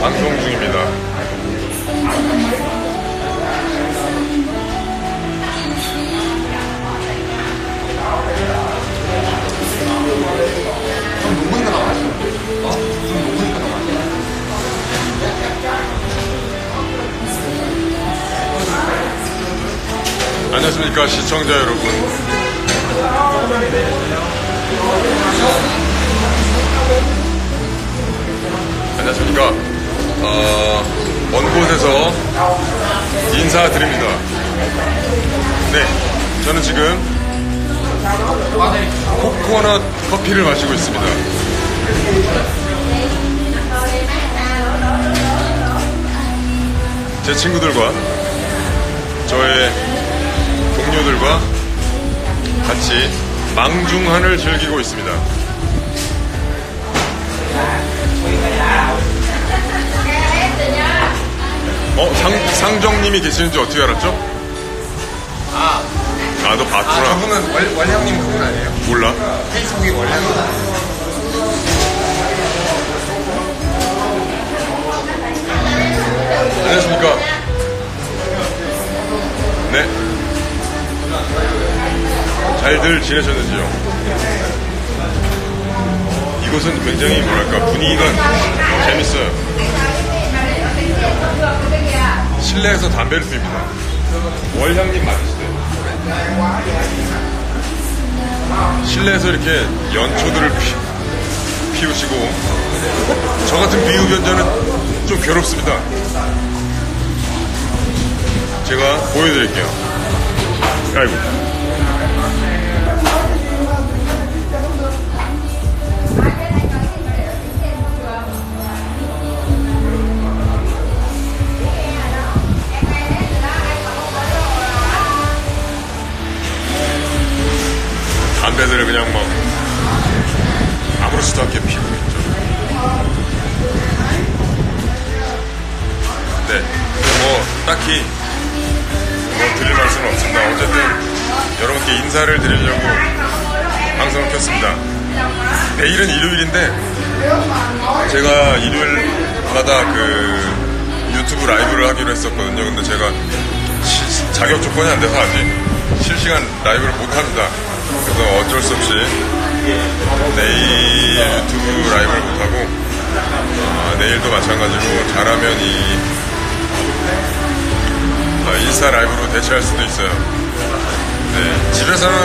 방송 중입니다. 안녕하십니까 시청자 여러분. 인사드립니다. 네, 저는 지금 코코넛 커피를 마시고 있습니다. 제 친구들과 저의 동료들과 같이 망중한을 즐기고 있습니다. 어, 상, 상정님이 계시는지 어떻게 알았죠? 아, 아, 너 아 봤구나. 저분은 월, 원형님 그분 아니에요? 몰라. 페이스북에 원형님. 안녕하십니까. 네. 잘들 지내셨는지요? 이곳은 굉장히 뭐랄까 분위기가 재밌어요. 실내에서 담배를 핍니다. 월향님 맞으시대요. 실내에서 이렇게 연초들을 피, 피우시고 저 같은 비흡연자는 좀 괴롭습니다. 제가 보여드릴게요. 아이고. 담배들을 그냥 막 아무렇지도 않게 피우고 있죠. 네. 뭐, 딱히 뭐 드릴 말씀은 없습니다. 어쨌든 여러분께 인사를 드리려고 방송을 켰습니다. 내일은 일요일인데 제가 일요일마다 그 유튜브 라이브를 하기로 했었거든요. 근데 제가 시- 자격 조건이 안 돼서 아직 실시간 라이브를 못 합니다. 그래서 어쩔 수 없이 내일 유튜브 라이브를 못 하고 아, 내일도 마찬가지로 잘하면 이 어, 인스타 라이브로 대체할 수도 있어요. 네, 집에서는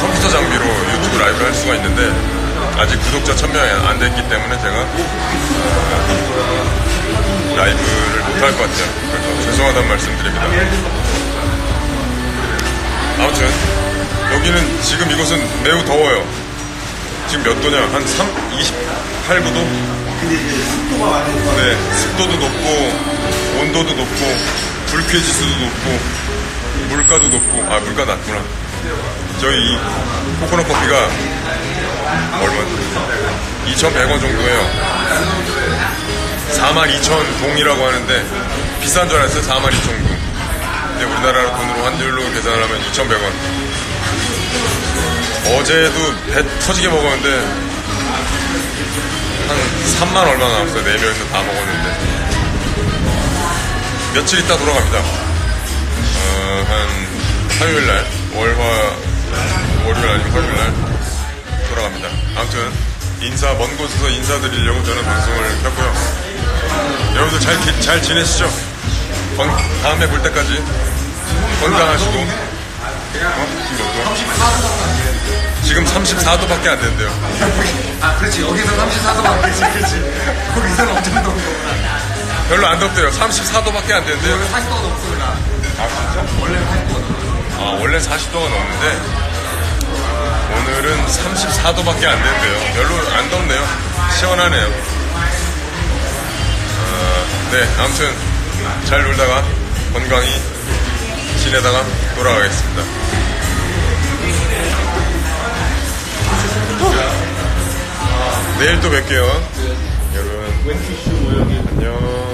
컴퓨터 장비로 유튜브 라이브를 할 수가 있는데 아직 구독자 1000명이 안 됐기 때문에 제가 어, 라이브를 못할 것 같아요. 그래서 죄송하다는 말씀 드립니다. 아무튼 여기는 지금 이곳은 매우 더워요. 지금 몇 도냐? 한 3, 28구도? 네, 습도도 높고 온도도 높고 불쾌지수도 높고 물가도 높고 아 물가 낮구나. 저희 이 코코넛 커피가 얼마? 2,100원 정도예요. 42,000동이라고 하는데 비싼 줄 알았어요. 42,000동. 근데 우리나라 돈으로 환율로 계산을 하면 2,100원. 어제도 배 터지게 먹었는데 한 3만 얼마 나왔어요. 4명이서 다 먹었는데. 며칠 있다 돌아갑니다. 어, 한 화요일 날, 월화, 월요일 아니면 화요일 날 돌아갑니다. 아무튼 인사, 먼 곳에서 인사드리려고 저는 방송을 켰고요. 여러분들 잘, 기- 잘 지내시죠? 건- 다음에 볼 때까지 건강하시고, 어? 지금 몇 도? 지금 34도밖에 안 된대요. 아, 그렇지. 여기서 34도만 그렇지, 그렇지. 거기서는 엄청 더운 거구나. 별로 안 덥대요. 34도밖에 안 된대요. 40도가 넘습니다. 아, 진짜? 원래는 40도가 아, 원래 40도가 넘는데, 오늘은 34도밖에 안 된대요. 별로 안 덥네요. 시원하네요. 어, 네, 아무튼, 잘 놀다가 건강히 지내다가 돌아가겠습니다. 내일 또 뵐게요. 여러분, 안녕.